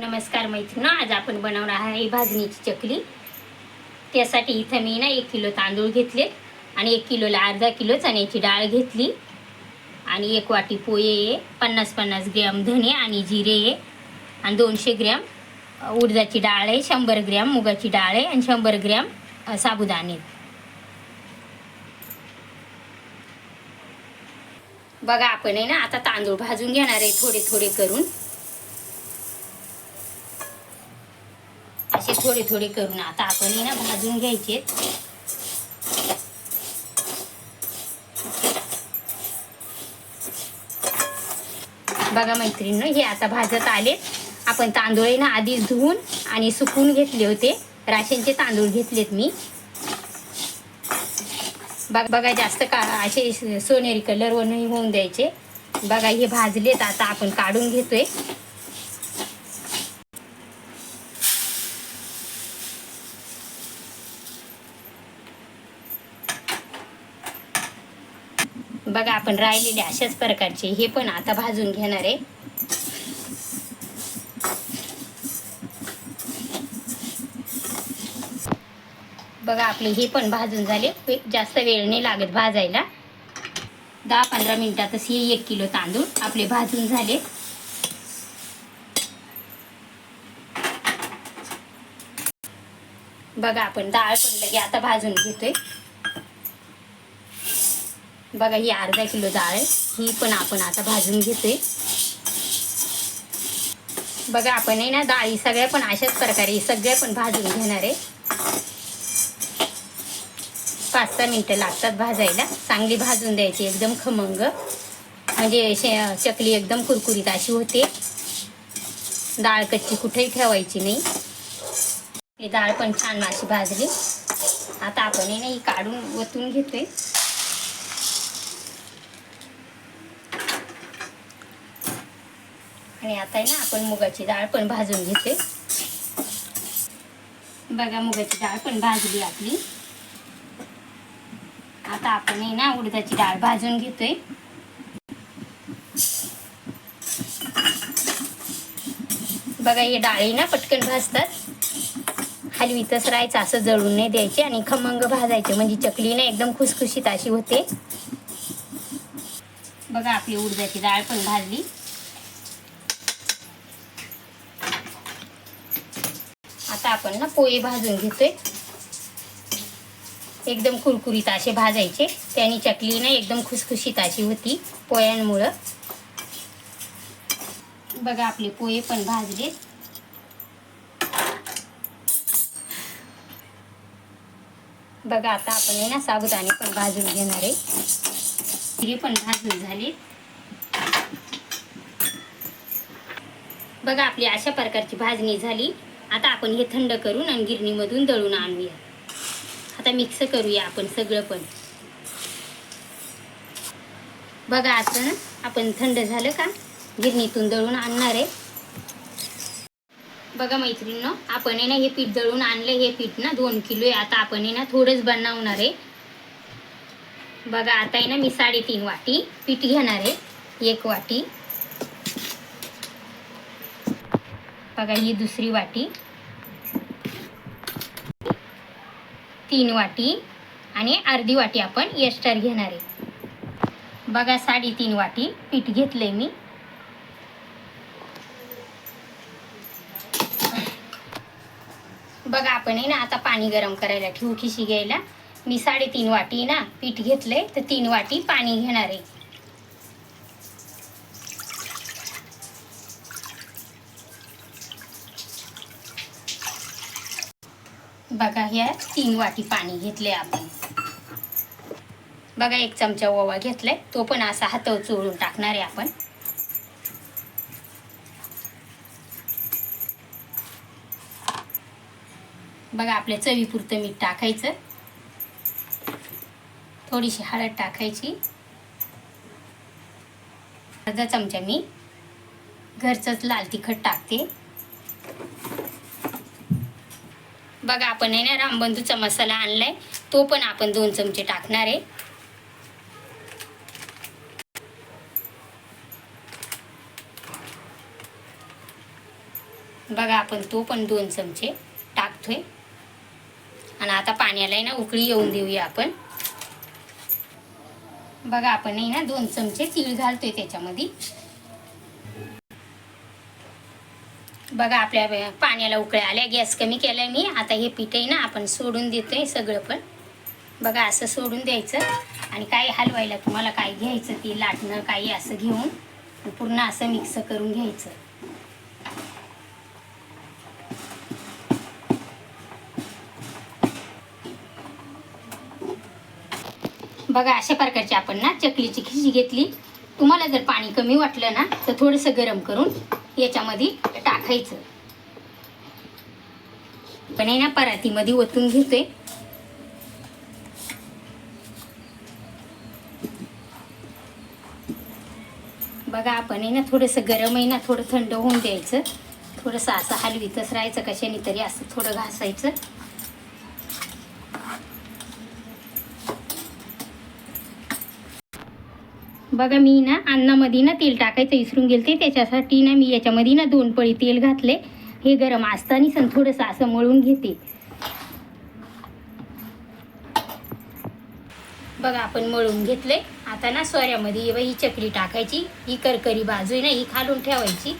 नमस्कार मैत्रिणी आज आपण बनवणार आहे भाजणीची चकली. त्यासाठी इथं मी ना एक किलो तांदूळ घेतले आणि एक किलोला अर्धा किलो चण्याची डाळ घेतली. आणि एक वाटी पोहे आहे पन्नास पन्नास ग्रॅम धने आणि जिरे आहे. आणि दोनशे ग्रॅम उडदाची डाळ आहे शंभर ग्रॅम मुगाची डाळ आहे आणि शंभर ग्रॅम साबुदाणे. बघा आपण आहे ना आता तांदूळ भाजून घेणार आहे थोडे थोडे करून. थोडे थोडे करून आता आपण ना भाजून घ्यायचे. बघा मैत्रिणी हे आता भाजत आले. आपण तांदूळ आहे ना आधीच धुवून आणि सुकून घेतले होते. राशनचे तांदूळ घेतलेत मी. बघ बघा जास्त का असे सोनेरी कलरवर नाही होऊन द्यायचे. बघा हे भाजलेत आता आपण काढून घेतोय. बघा आपण राहिलेले अशाच प्रकारचे. हे पण आता भाजून घेणार आहे. बघा आपले हे पण भाजून झाले. जास्त वेळ नाही लागत भाजायला. दहा पंधरा मिनिटातच हे एक किलो तांदूळ आपले भाजून झाले. बघा आपण डाळ पण लगे आता भाजून घेतोय. बघा ही अर्धा किलो डाळ आहे. ही पण आपण आता भाजून घेते बघा आपण आहे ना डाळी सगळ्या पण अशाच प्रकारे सगळ्या पण भाजून घेणार आहे. पाच सहा मिनटं लागतात भाजायला. चांगली भाजून द्यायची एकदम खमंग. म्हणजे शे चकली एकदम कुरकुरीत अशी होते. डाळ कच्ची कुठेही ठेवायची नाही. ही डाळ पण छान अशी भाजली. आता आपण आहे ना ही काढून ओतून घेतोय. आणि आता आहे ना आपण मुगाची डाळ पण भाजून घेते. बघा मुगाची डाळ पण भाजली आपली. आता आपण आहे ना उडदाची डाळ भाजून घेतोय. बघा हे डाळी ना पटकन भाजतात. हलवीतच राहायचं असं जळून नाही द्यायचे आणि खमंग भाजायचे. म्हणजे चकली ना एकदम खुसखुशीत अशी होते. बघा आपली उडदाची डाळ पण भाजली. आता आपण ना पोहे भाजून घेतोय. एकदम कुरकुरीत असे भाजायचे. त्याने चकली ना एकदम खुसखुशीत अशी होती पोह्यांमुळं बघा आपले पोहे पण भाजले. बघा आता आपण आहे ना साबुदाणे पण भाजून घेणार आहे. हे पण भाजून झाले. बघा आपली अशा प्रकारची भाजणी झाली. आता आपण हे थंड करून आणि गिरणीमधून दळून आणूया. आता मिक्स करूया आपण सगळं पण. बघा आता ना आपण थंड झालं का? गिरणीतून दळून आणणार आहे. बघा मैत्रिणीनं आपण आहे ना हे पीठ दळून आणलं हे पीठ ना दोन किलो आहे. आता आपण आहे ना थोडंच बनवणार आहे. बघा आता आहे ना मी साडेतीन वाटी पीठ घेणार आहे. एक वाटी. बघा ही दुसरी वाटी. तीन वाटी आणि अर्धी वाटी आपण एस्टर घेणार आहे. बघा साडेतीन वाटी पीठ घेतलंय मी. बघा आपण आहे ना आता पाणी गरम करायला ठेवू खिशी घ्यायला. मी साडेतीन वाटी ना पीठ घेतलंय तर तीन वाटी पाणी घेणार आहे. बघा ह्या तीन वाटी पाणी घेतले आपण. बघा एक चमचा ओवा घेतलाय. तो पण असा हातावर चोळून टाकणार आहे आपण. बघा आपल्या चवीपुरतं मीठ टाकायचं. थोडीशी हळद टाकायची. अर्धा चमचा मी. घरचंच लाल तिखट टाकते. बघा आपण आहे ना रामबंधूचा मसाला आणलाय. तो पण आपण दोन चमचे टाकणार आहे. बघा आपण तो पण दोन चमचे टाकतोय. आणि आता पाण्याला आहे ना उकळी येऊन देऊया आपण. बघा आपण आहे ना दोन चमचे तीळ घालतोय त्याच्यामध्ये. बघा आपल्या पाण्याला उकळ्या आल्या गॅस कमी केलाय मी. आता हे पीठ आहे ना आपण सोडून देतोय सगळं पण. बघा असं सोडून द्यायचं. आणि काय हलवायला तुम्हाला काय घ्यायचं ते लाटणं काही असं घेऊन पूर्ण असं मिक्स करून घ्यायचं. बघा अशा प्रकारची आपण ना चकलीची खिची घेतली. तुम्हाला जर पाणी कमी वाटलं ना तर थोडंसं गरम करून याच्यामध्ये टाकायचं. पण आहे ना परातीमध्ये ओतून घेतोय. बघा आपण आहे ना थोडंसं गरम आहे ना थोडं थंड होऊन द्यायचं. थोडंसं असं हलवीतच राहायचं कशाने तरी असं थोडं घासायचं. बघा मी ना अन्नामध्ये ना तेल टाकायचं विसरून गेले ते त्याच्यासाठी ना मी याच्यामध्ये ना दोन पळी तेल घातले. हे गरम असताना सण थोडंसं असं मळून घेते. बघा आपण मळून घेतले. आता ना सोऱ्यामध्ये ही ही चकली टाकायची. ही करकरी बाजू आहे ना ही खालून ठेवायची.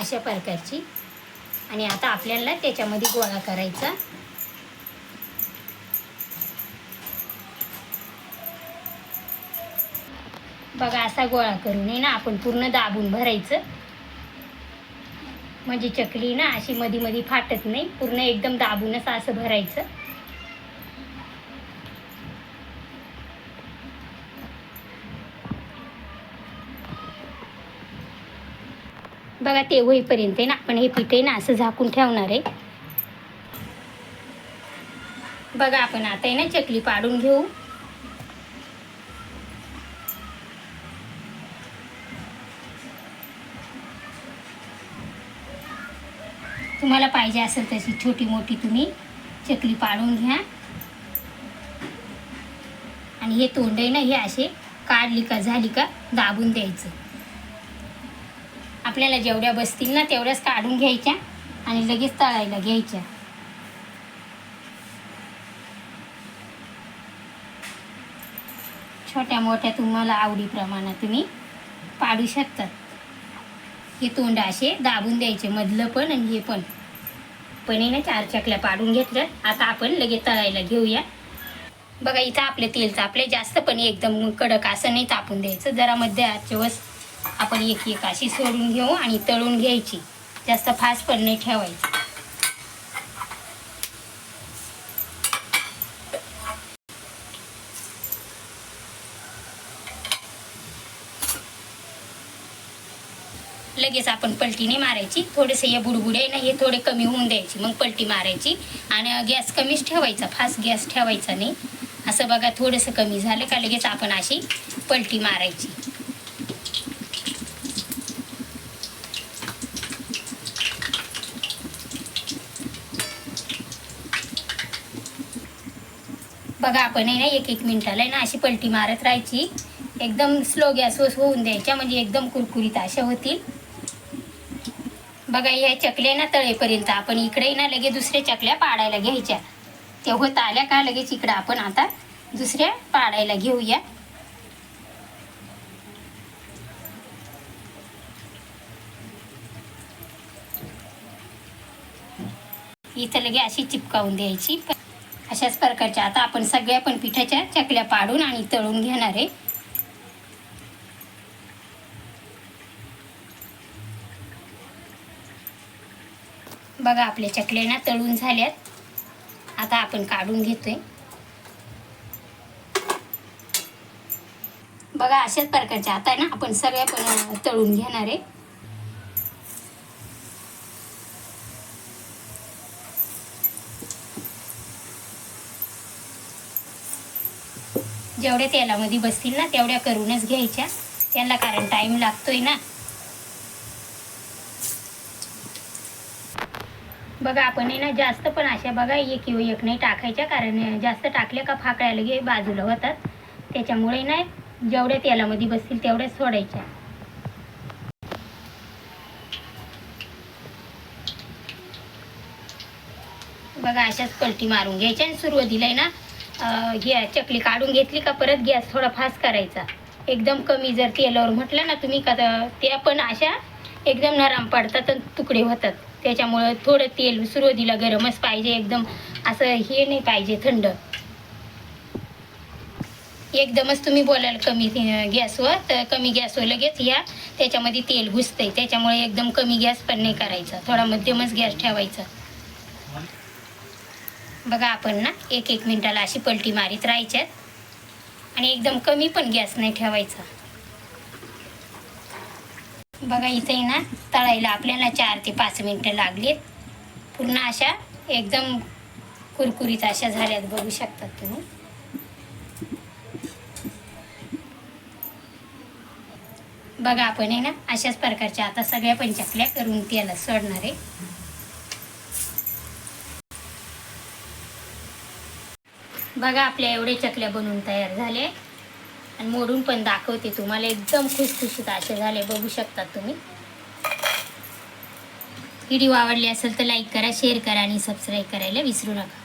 अशा प्रकारची. आणि आता आपल्याला त्याच्यामध्ये गोळा करायचा. बघा असा गोळा करून आहे ना आपण पूर्ण दाबून भरायचं. म्हणजे चकली ना अशी मधी मध्ये फाटत नाही. पूर्ण एकदम दाबूनच असं भरायचं. बघा ते होईपर्यंत आहे ना आपण हे पीठ आहे ना असं झाकून ठेवणार आहे. बघा आपण आता आहे ना चकली पाडून घेऊ. तुम्हाला पाहिजे असेल तशी छोटी मोठी तुम्ही चकली पाडून घ्या. आणि हे तोंड आहे ना हे असे काढली का झाली का दाबून द्यायचं. आपल्याला जेवढ्या बसतील ना तेवढ्याच काढून घ्यायच्या आणि लगेच तळायला घ्यायच्या. छोट्या मोठ्या तुम्हाला आवडीप्रमाणे तुम्ही पाडू शकतात हे तोंड असे दाबून द्यायचे मधलं पण आणि हे पण. पण ना चार चकल्या पाडून घेतल्या आता आपण लगेच तळायला घेऊया. बघा इथं आपले तेल तापले जास्त पण एकदम कडक असं नाही तापून द्यायचं. जरा मध्ये आजवस आपण एक एक अशी सोडून घेऊ आणि तळून घ्यायची. जास्त फास्ट पण नाही ठेवायची. लगेच आपण पलटीने मारायची. थोडेसे हे बुडबुडे आहे ना हे थोडे कमी होऊन द्यायची. मग पलटी मारायची. आणि गॅस कमीच ठेवायचा. फास्ट गॅस ठेवायचा नाही. असं बघा थोडंसं कमी झालं का लगेच आपण अशी पलटी मारायची. बघा आपण आहे ना एक एक मिनिटाला आहे ना अशी पलटी मारत राहायची. एकदम स्लो गॅस होऊन द्यायच्या. म्हणजे एकदम कुरकुरीत अशा होतील. बघा या चकल्या ना तळेपर्यंत आपण इकडे ना लगेच दुसऱ्या चकल्या पाडायला घ्यायच्या. त्या होत आल्या का लगेच इकडं आपण आता दुसऱ्या पाडायला घेऊया. इथं लगे अशी चिपकावून द्यायची. अशाच प्रकारच्या आता आपण सगळ्या पण पिठाच्या चकल्या पाडून आणि तळून घेणार आहे. बघा आपल्या चकलेना ना तळून झाल्यात. आता आपण काढून घेतोय. बघा अशाच प्रकारच्या आता ना आपण सगळ्या पण तळून घेणार आहे. जेवढ्या तेलामध्ये बसतील ना तेवढ्या करूनच घ्यायच्या. त्यांना कारण टाईम लागतोय ना. बघा आपण ना जास्त पण अशा बघा एक किंवा एक नाही टाकायच्या कारण जास्त टाकल्या का फाकळ्या लगे बाजूला होतात. त्याच्यामुळे ना जेवढ्या तेलामध्ये बसतील तेवढ्याच सोडायच्या. बघा अशाच पलटी मारून घ्यायच्या आणि सुरुवातीला ना घ्या चकली काढून घेतली का परत गॅस थोडा फास्ट करायचा. एकदम कमी जर तेलावर म्हटलं ना तुम्ही का त्या पण अशा एकदम नरम पडतात आणि तुकडे होतात. त्याच्यामुळं थोडं तेल सुरुवातीला गरमच पाहिजे एकदम असं हे नाही पाहिजे थंड. एकदमच तुम्ही बोलाल कमी गॅसवर तर कमी गॅसवर लगेच या. त्याच्यामध्ये तेल घुसते त्याच्यामुळे एकदम कमी गॅस पण नाही करायचा. थोडा मध्यमच गॅस ठेवायचा. बघा आपण ना एक एक मिनिटाला अशी पलटी मारीत राहायच्यात. आणि एकदम कमी पण गॅस नाही ठेवायचा. बघा इथे ना तळायला आपल्याला चार ते पाच मिनटं लागलीत. पूर्ण अशा एकदम कुरकुरीत अशा झाल्यात बघू शकतात तुम्ही. बघा आपण आहे ना अशाच प्रकारच्या आता सगळ्या पण चकल्या करून त्याला सोडणार आहे. बघा आपल्या एवढे चकल्या बनवून तयार झाले आणि मोडून पण दाखवते तुम्हाला. एकदम खुसखुशीत असे झाले. बघू शकतात तुम्ही. व्हिडिओ आवडली असेल तर लाईक करा शेअर करा आणि सबस्क्राईब करायला विसरू नका.